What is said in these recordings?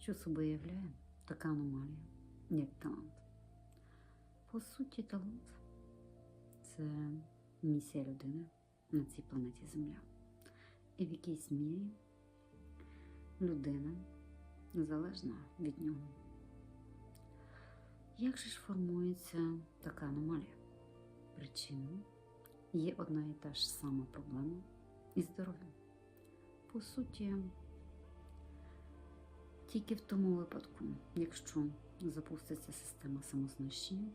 Що собою являє така аномалія, як талант? По суті, талант це місія людини на цій планеті Земля. І в якійсь мірі людина залежна від нього. Як же ж формується така аномалія? Причиною є одна і та ж сама проблема із здоров'ям. По суті, тільки в тому випадку, якщо запуститься система самознищення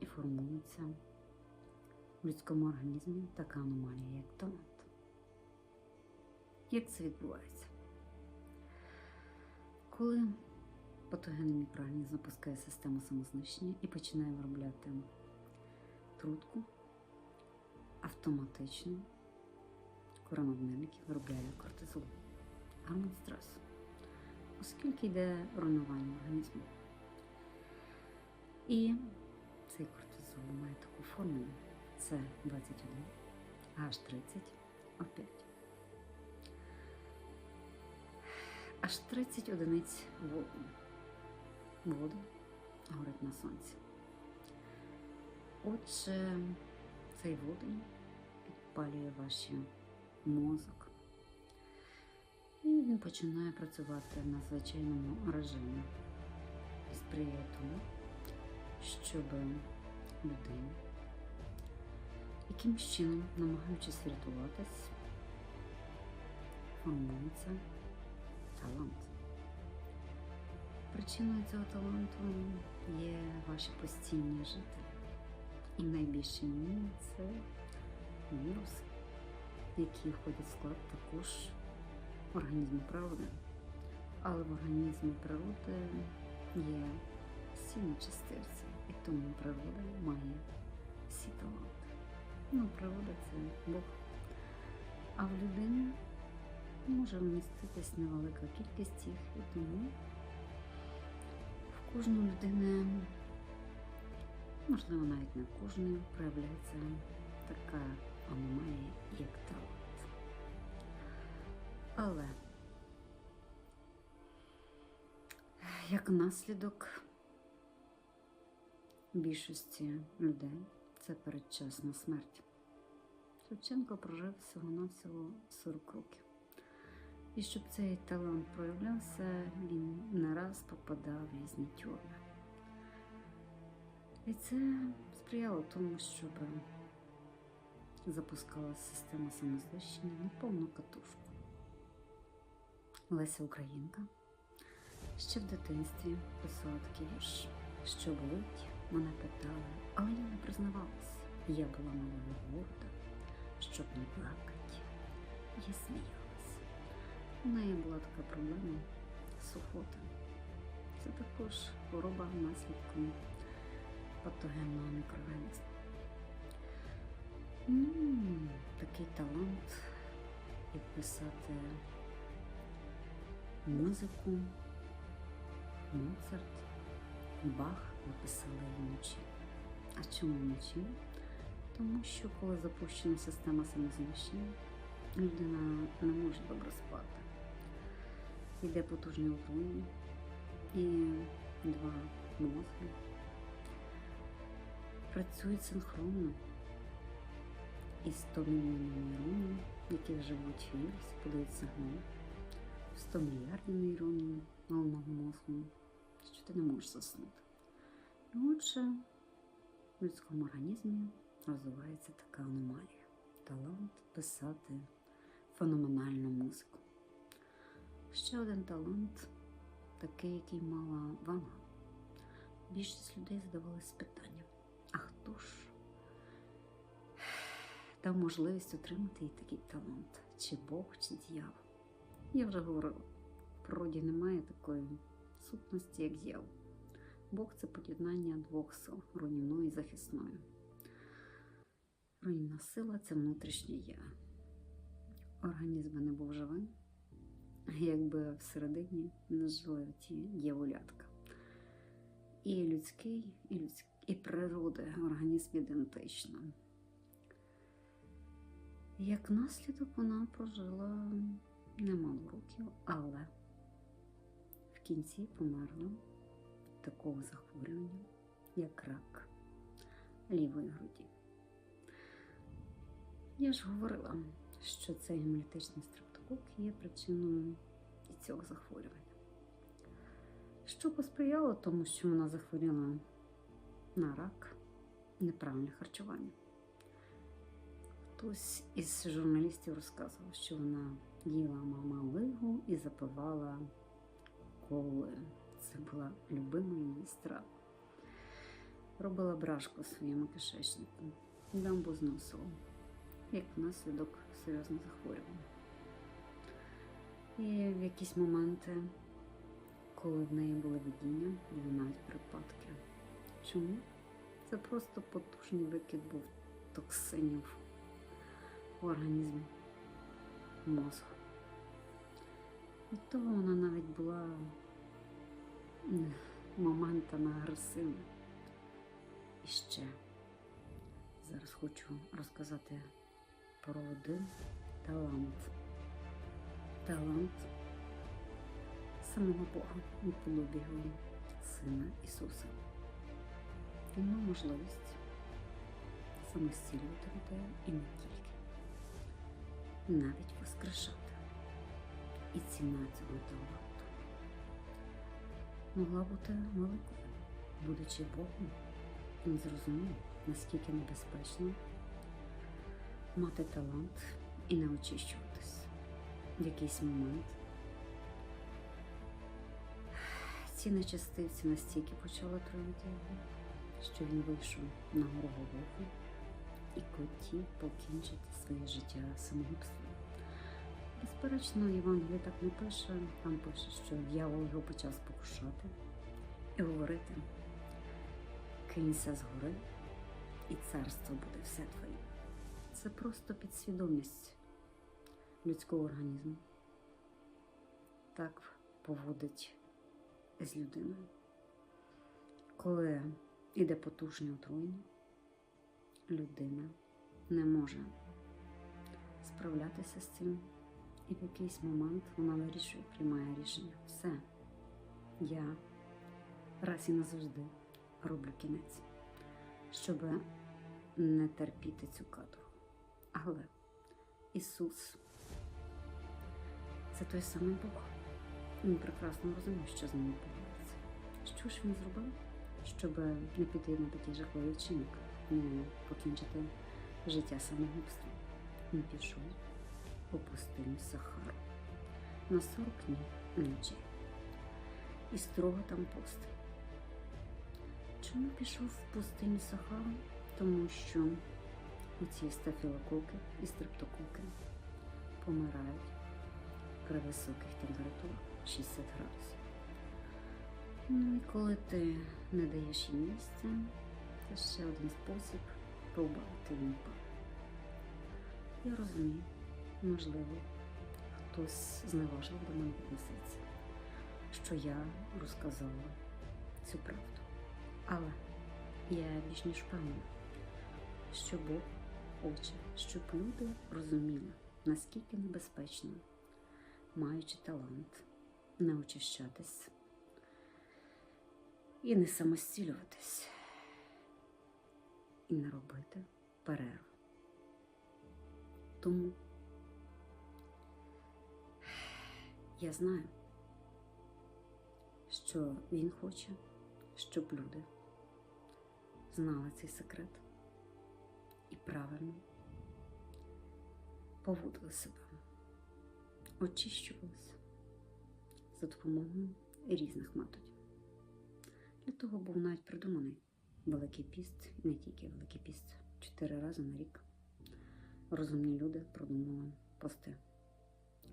і формується в людському організмі така аномалія, як талант. Як це відбувається? Коли патогенний мікроорганізм запускає систему самознищення і починає виробляти трутку, автоматично коронавники виробляє кортизол, гормон стресу, оскільки йде руйнування організму. І цей кортизол має таку формулу це 21 H30 O5. Аж 30 одиниць воду. Вода горить на сонці. Отже, цей водень підпалює ваш мозок. Він починає працювати на звичайному режимі. Сприяє тому, щоб людина якимсь чином, намагаючись врятуватись, формується талант. Причиною цього таланту є ваші постійні жителі. І найбільше ні це віруси, які входять в склад також організму природи. Але в організмі природи є всі нечистивці, і тому природа має всі таланти. Ну, природа це Бог. А в людині може вміститись невелика кількість їх, і тому в кожну людини, можливо, навіть не в кожної, проявляється така аномалія, як талант. Але як наслідок більшості людей це передчасна смерть. Шевченко прожив всього-навсього 40 років. І щоб цей талант проявлявся, він не раз попадав в різні тюрми. І це сприяло тому, щоб запускалася система самознищення на повну катушку. Леся Українка ще в дитинстві писала такий що болить, мене питали, але я не признавалась. Я була малою горда, щоб не плакати. Я сміялась. У неї була така проблема сухота. Це також хвороба наслідком патогенного мікроорганізму. М, Такий талант, як писати музику, Моцарт, Бах написали вночі. А чому вночі? Тому що коли запущена система самознищення, людина не може добре спати. Йде потужний отруєння і два мозги працюють синхронно із 100 мільйонами нейронів, які живуть в вірусі, подають сигнал, 100 мільярдів нейронів головного мозку, що ти не можеш заснути. І отже, в людському організмі розвивається така аномалія. Талант писати феноменальну музику. Ще один талант, такий, який мала вона. Більшість людей задавалися питанням, а хто ж дав можливість отримати і такий талант? Чи Бог, чи дьявол? Я вже говорила, в природі немає такої сутності, як дьявол. Бог це поєднання двох сил руйнівної і захисної. Руйнівна сила це внутрішнє я. Організм не був живим, якби всередині не жили ті дьяволятка. І людський, і, людський, і природи організм ідентично. Як наслідок вона прожила немало років, але в кінці померла від такого захворювання, як рак лівої груді. Я ж говорила, що цей гемолітичний стрептокок є причиною і цього захворювання. Що посприяло тому, що вона захворіла на рак, неправильне харчування. Хтось із журналістів розказував, що вона їла мама лигу і запивала колою. Це була любима її страва. Робила брашку своєму кишечнику, дамбу зносила, як наслідок серйозного захворювання. І в якісь моменти, коли в неї були видіння, навіть припадки. Чому? Це просто потужний викид був токсинів організмі, мозку. Від того вона навіть була моментами агресивна. І ще зараз хочу розказати про один талант. Талант самого Бога у подобі Сина Ісуса. Він мав можливість самостілювати людей і не тільки, навіть воскрешати. І ціна цього таланту могла бути великою, будучи Богом, він зрозумів, наскільки небезпечно мати талант і не очищуватись. В якийсь момент ці нечастивці настільки почали травити його, що він вийшов на гору Голгофу і хотів покінчити своє життя самогубством. Безперечно, Євангелій так не пише, там пише, що дьявол його почав спокушати і говорити: кинься з гори, і царство буде все твоє. Це просто підсвідомість людського організму. Так поводить з людиною. Коли іде потужне отруєння, людина не може справлятися з цим, і в якийсь момент вона вирішує, приймає рішення. Все, я раз і назавжди роблю кінець, щоб не терпіти цю каторгу. Але Ісус це той самий Бог. Він прекрасно розумів, що з ним відбувається. Що ж він зробив, щоб не піти на такий жахливий вчинок, не покінчити життя самогубством? Він пішов у пустиню Сахару на 40 днів ночей і строго там постив. Чому пішов в пустиню Сахару? Тому що оці стафілококи і стрептококи помирають при високих температурах 60 градусів. Ну і коли ти не даєш їм місця, це ще один спосіб побавити вімпа. Я розумію, можливо, хтось зневажливо до мене відноситься, що я розказала цю правду. Але я більш ніж впевнена, що Бог хоче, щоб люди розуміли, наскільки небезпечно, маючи талант, не очищатись і не самостілюватись, і не робити перерв. Тому я знаю, що він хоче, щоб люди знали цей секрет і правильно поводили себе, очищувалися за допомогою різних методів. Для того був навіть придуманий Великий піст, не тільки Великий піст, чотири рази на рік. Розумні люди продумали пости.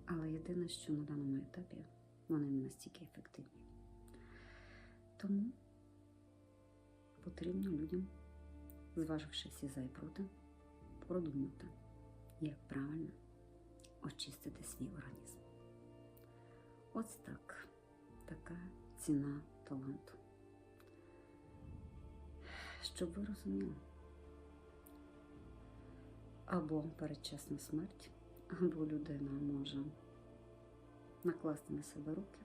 Але єдине, що на даному етапі вони не настільки ефективні. Тому потрібно людям, зваживши всі за і проти, продумати, як правильно очистити свій організм. Ось так, така ціна таланту. Щоб ви розуміли, або передчасна смерть, або людина може накласти на себе руки,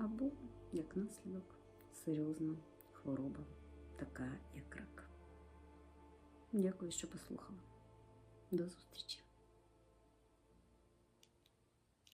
або як наслідок серйозна хвороба, така як рак. Дякую, що послухали. До зустрічі!